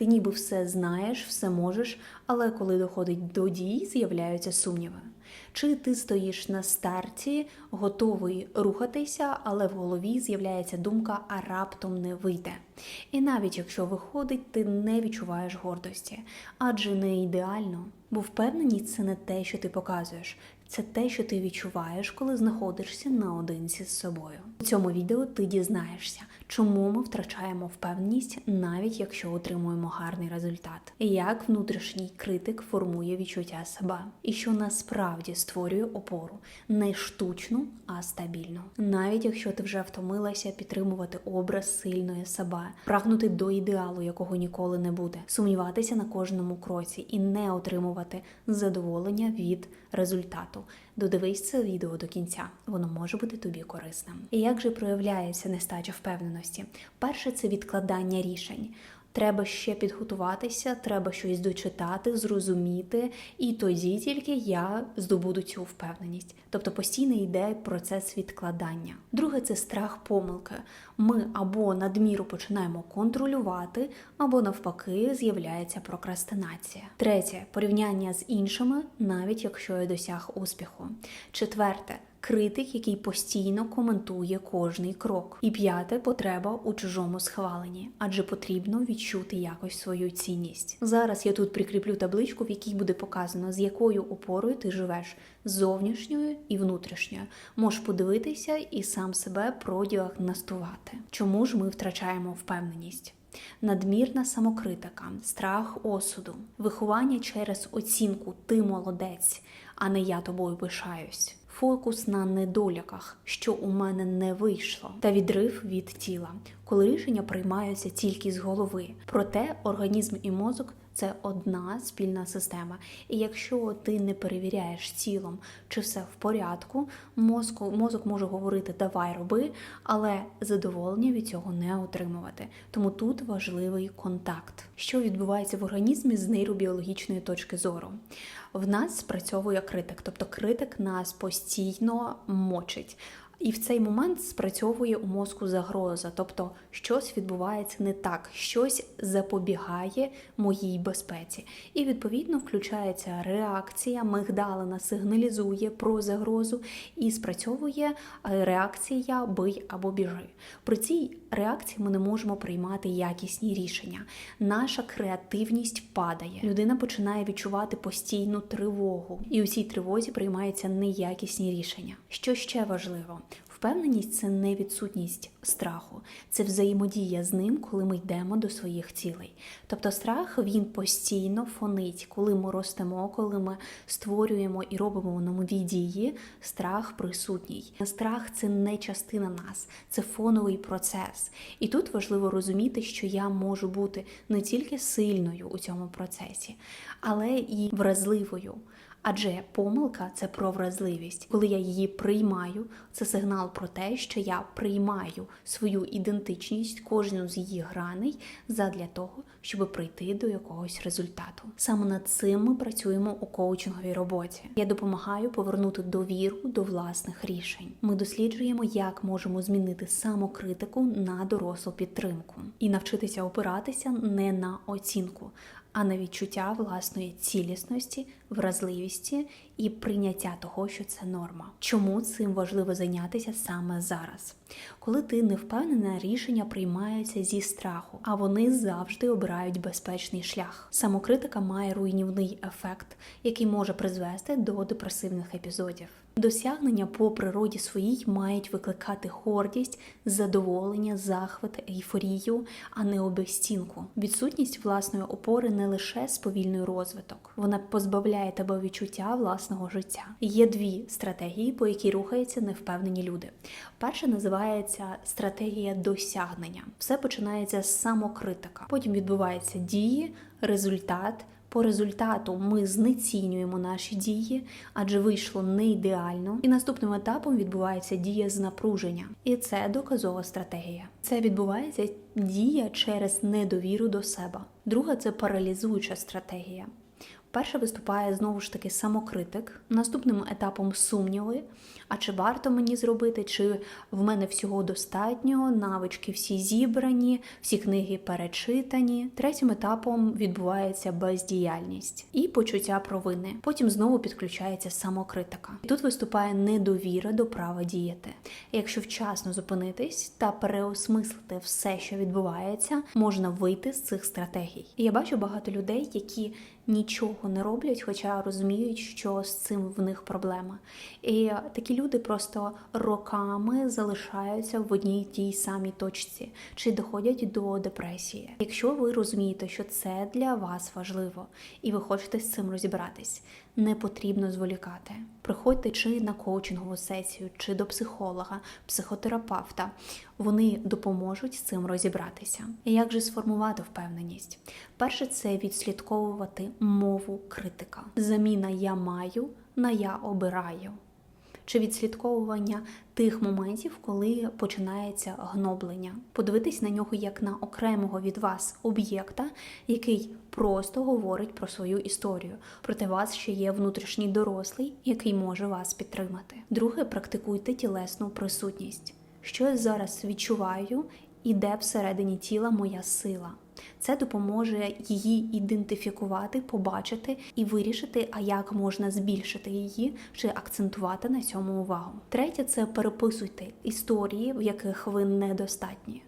Ти ніби все знаєш, все можеш, але коли доходить до дій, з'являються сумніви. Чи ти стоїш на старті, готовий рухатися, але в голові з'являється думка, а раптом не вийде. І навіть якщо виходить, ти не відчуваєш гордості, адже не ідеально. Бо впевненість це не те, що ти показуєш, це те, що ти відчуваєш, коли знаходишся наодинці з собою. У цьому відео ти дізнаєшся, чому ми втрачаємо впевненість, навіть якщо отримуємо гарний результат, як внутрішній критик формує відчуття себе, і що насправді створює опору не штучну, а стабільну. Навіть якщо ти вже втомилася підтримувати образ сильної себе, прагнути до ідеалу, якого ніколи не буде, сумніватися на кожному кроці і не отримувати задоволення від результату. Додивись це відео до кінця, воно може бути тобі корисним. І як же проявляється нестача впевненості? Перше це відкладання рішень. Треба ще підготуватися, треба щось дочитати, зрозуміти, і тоді тільки я здобуду цю впевненість. Тобто постійно йде процес відкладання. Друге це страх помилки. Ми або надміру починаємо контролювати, або навпаки з'являється прокрастинація. Третє порівняння з іншими, навіть якщо я досяг успіху. Четверте. Критик, який постійно коментує кожний крок. І п'яте потреба у чужому схваленні, адже потрібно відчути якось свою цінність. Зараз я тут прикріплю табличку, в якій буде показано, з якою опорою ти живеш зовнішньою і внутрішньою. Можеш подивитися і сам себе продіагностувати. Чому ж ми втрачаємо впевненість? Надмірна самокритика, страх осуду, виховання через оцінку ти молодець, а не я тобою пишаюсь. Фокус на недоліках, що у мене не вийшло, та відрив від тіла, коли рішення приймаються тільки з голови. Проте організм і мозок це одна спільна система. І якщо ти не перевіряєш тілом, чи все в порядку, мозку, мозок може говорити Давай роби, але задоволення від цього не отримувати. Тому тут важливий контакт. Що відбувається в організмі з нейробіологічної точки зору? В нас спрацьовує критик, тобто критик нас постійно мочить. І в цей момент спрацьовує у мозку загроза, тобто щось відбувається не так, щось запобігає моїй безпеці. І відповідно включається реакція, мигдалина сигналізує про загрозу і спрацьовує реакція бий або біжи. При цій реакції ми не можемо приймати якісні рішення. Наша креативність падає. Людина починає відчувати постійну тривогу, і у цій тривозі приймаються неякісні рішення. Що ще важливо? Впевненість це не відсутність страху, це взаємодія з ним, коли ми йдемо до своїх цілей. Тобто страх він постійно фонить, коли ми ростемо, коли ми створюємо і робимо нові дії. Страх присутній. Страх це не частина нас, це фоновий процес. І тут важливо розуміти, що я можу бути не тільки сильною у цьому процесі, але і вразливою. Адже помилка це про вразливість. Коли я її приймаю, це сигнал про те, що я приймаю свою ідентичність, кожну з її граней, задля того, щоб прийти до якогось результату. Саме над цим ми працюємо у коучинговій роботі. Я допомагаю повернути довіру до власних рішень. Ми досліджуємо, як можемо змінити самокритику на дорослу підтримку і навчитися опиратися не на оцінку а на відчуття власної цілісності, вразливості і прийняття того, що це норма. Чому цим важливо зайнятися саме зараз? Коли ти не впевнена, рішення приймаються зі страху, а вони завжди обирають безпечний шлях. Самокритика має руйнівний ефект, який може призвести до депресивних епізодів. Досягнення по природі своїй мають викликати гордість, задоволення, захват, ейфорію, а не обезцінку. Відсутність власної опори не лише сповільнює розвиток, вона позбавляє тебе відчуття власного життя. Є дві стратегії, по якій рухаються невпевнені люди. Перша називається стратегія досягнення. Все починається з самокритика. Потім відбуваються дії, результат. По результату ми знецінюємо наші дії, адже вийшло не ідеально. І наступним етапом відбувається дія з напруження. І це доказова стратегія. Це відбувається дія через недовіру до себе. Друга це паралізуюча стратегія. Перше виступає знову ж таки самокритик, наступним етапом сумніви. А чи варто мені зробити, чи в мене всього достатньо, навички всі зібрані, всі книги перечитані. Третім етапом відбувається бездіяльність і почуття провини. Потім знову підключається самокритика. І тут виступає недовіра до права діяти. Якщо вчасно зупинитись та переосмислити все, що відбувається, можна вийти з цих стратегій. І я бачу багато людей, які нічого не роблять, хоча розуміють, що з цим в них проблема. І такі люди просто роками залишаються в одній тій самій точці чи доходять до депресії. Якщо ви розумієте, що це для вас важливо, і ви хочете з цим розібратись, не потрібно зволікати. Приходьте чи на коучингову сесію, чи до психолога, психотерапевта. Вони допоможуть з цим розібратися. Як же сформувати впевненість? Перше, це відслідковувати мову критика. Заміна я маю на я обираю. Чи відслідковування тих моментів, коли починається гноблення, подивитись на нього як на окремого від вас об'єкта, який просто говорить про свою історію. Проти вас ще є внутрішній дорослий, який може вас підтримати. Друге, практикуйте тілесну присутність. Що я зараз відчуваю, і де всередині тіла моя сила. Це допоможе її ідентифікувати, побачити і вирішити, а як можна збільшити її чи акцентувати на цьому увагу. Третє це переписуйте історії, в яких ви недостатні.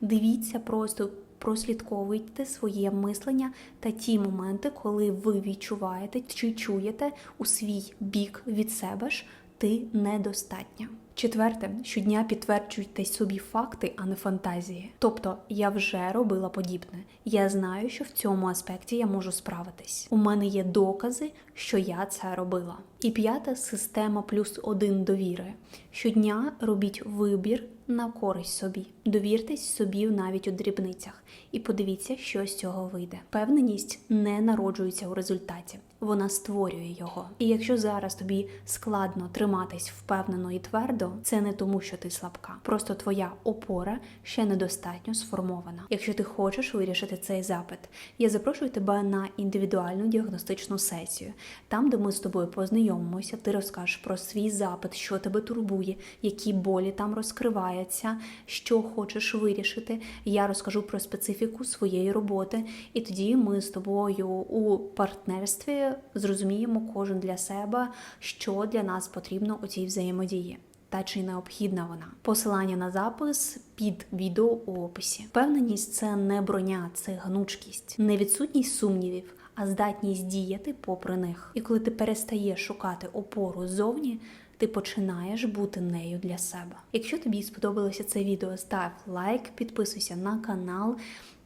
Дивіться просто. Прослідковуйте своє мислення та ті моменти, коли ви відчуваєте чи чуєте у свій бік від себе ж ти недостатня. Четверте, щодня підтверджуйте собі факти, а не фантазії. Тобто я вже робила подібне. Я знаю, що в цьому аспекті я можу справитись. У мене є докази, що я це робила. І п'ята система плюс один довіри. Щодня робіть вибір на користь собі. Довіртесь собі навіть у дрібницях і подивіться, що з цього вийде. Певненість не народжується у результаті, вона створює його. І якщо зараз тобі складно триматись впевнено і твердо, це не тому, що ти слабка. Просто твоя опора ще недостатньо сформована. Якщо ти хочеш вирішити цей запит, я запрошую тебе на індивідуальну діагностичну сесію, там, де ми з тобою познайомимося, ти розкажеш про свій запит, що тебе турбує, які болі там розкриваються, що хочеш вирішити. Я розкажу про специфіку своєї роботи, і тоді ми з тобою у партнерстві зрозуміємо кожен для себе, що для нас потрібно у цій взаємодії. Та чи необхідна вона? Посилання на запис під відео у описі. Впевненість це не броня, це гнучкість, не відсутність сумнівів, а здатність діяти попри них. І коли ти перестаєш шукати опору ззовні, ти починаєш бути нею для себе. Якщо тобі сподобалося це відео, став лайк, підписуйся на канал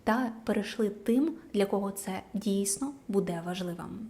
та перейшли тим, для кого це дійсно буде важливим.